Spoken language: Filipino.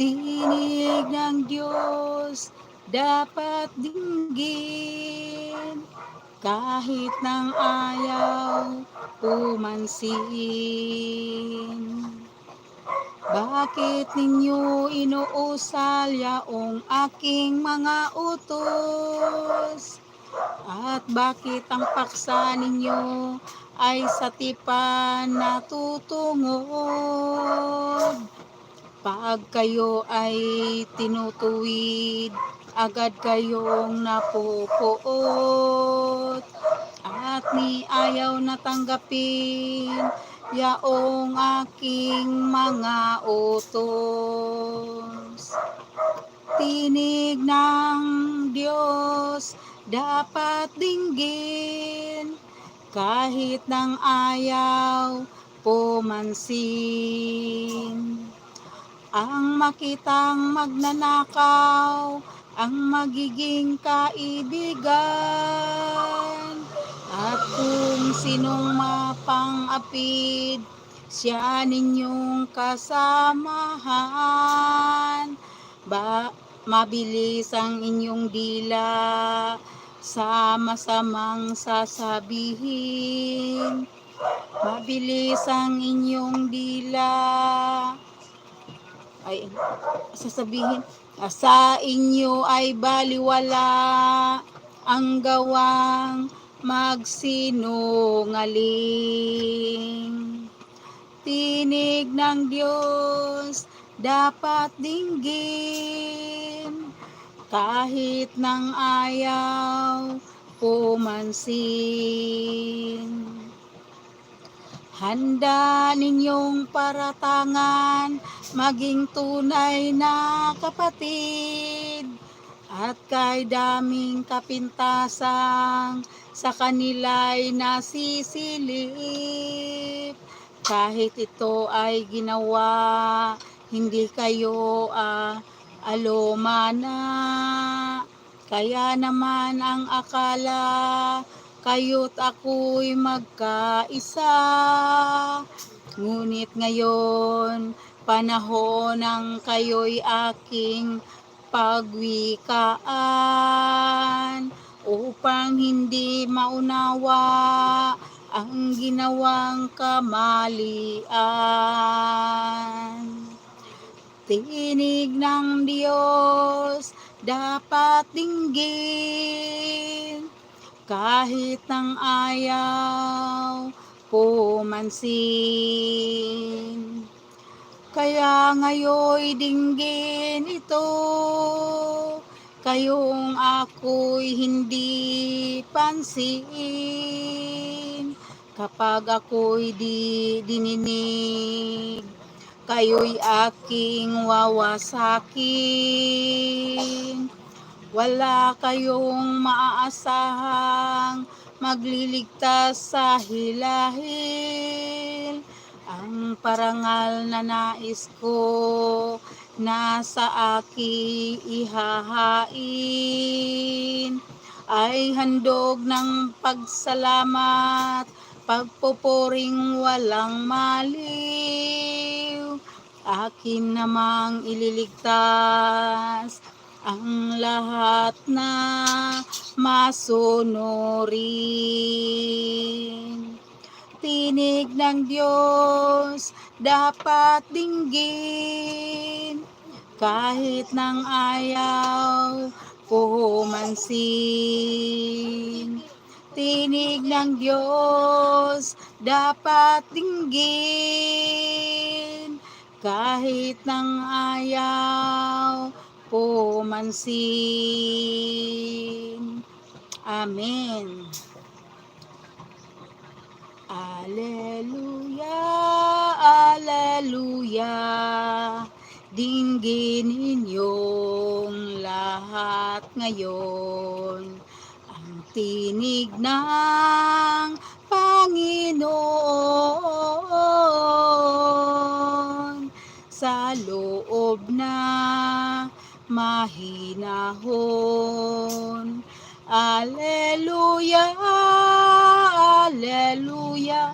Tinig ng Diyos dapat dinggin kahit ng ayaw pumansin. Bakit ninyo inuusal yaong aking mga utos? At bakit ang paksa ninyo ay sa tipan natutungod? Pag kayo ay tinutuwid, agad kayong napupuot. At ni ayaw natanggapin yaong aking mga utos. Tinig ng Diyos dapat dinggin kahit ng ayaw pumansin. Ang makitang magnanakaw ang magiging kaibigan. At kung sinong mapang-apid, siya ninyong kasamahan. Ba mabilis ang inyong dila sa masamang sasabihin. Mabilis ang inyong dila ay sasabihin sa inyo ay baliwala ang gawang magsinungaling. Tinig ng Diyos dapat dinggin kahit ng ayaw pumansin. Handa ninyong paratangan maging tunay na kapatid at kay daming kapintasang sa kanila'y nasisilip. Kahit ito ay ginawa, hindi kayo ah, alomana. Kaya naman ang akala kayo't ako'y magkaisa. Ngunit ngayon, panahon ng kayo'y aking pagwikaan upang hindi maunawa ang ginawang kamalian. Tinig ng Diyos dapat dinggin kahit ng ayaw pumansin. Kaya ngayoy dinggin ito, kayong ako'y hindi pansin. Kapag ako'y di dininig, kayo'y aking wawasakin. Wala kayong maaasahang magliligtas sa hilahil. Ang parangal na nais ko nasa aki ihahain ay handog ng pagsalamat, pagpupuring walang maliw. Akin namang ililigtas ang lahat na masunurin. Tinig ng Diyos dapat dinggin kahit ng ayaw pumansin. Tinig ng Diyos dapat dinggin kahit ng ayaw pumansin. Amen. Aleluya, aleluya. Dinggin ninyong lahat ngayon ang tinig ng mahinahon. Aleluya, aleluya.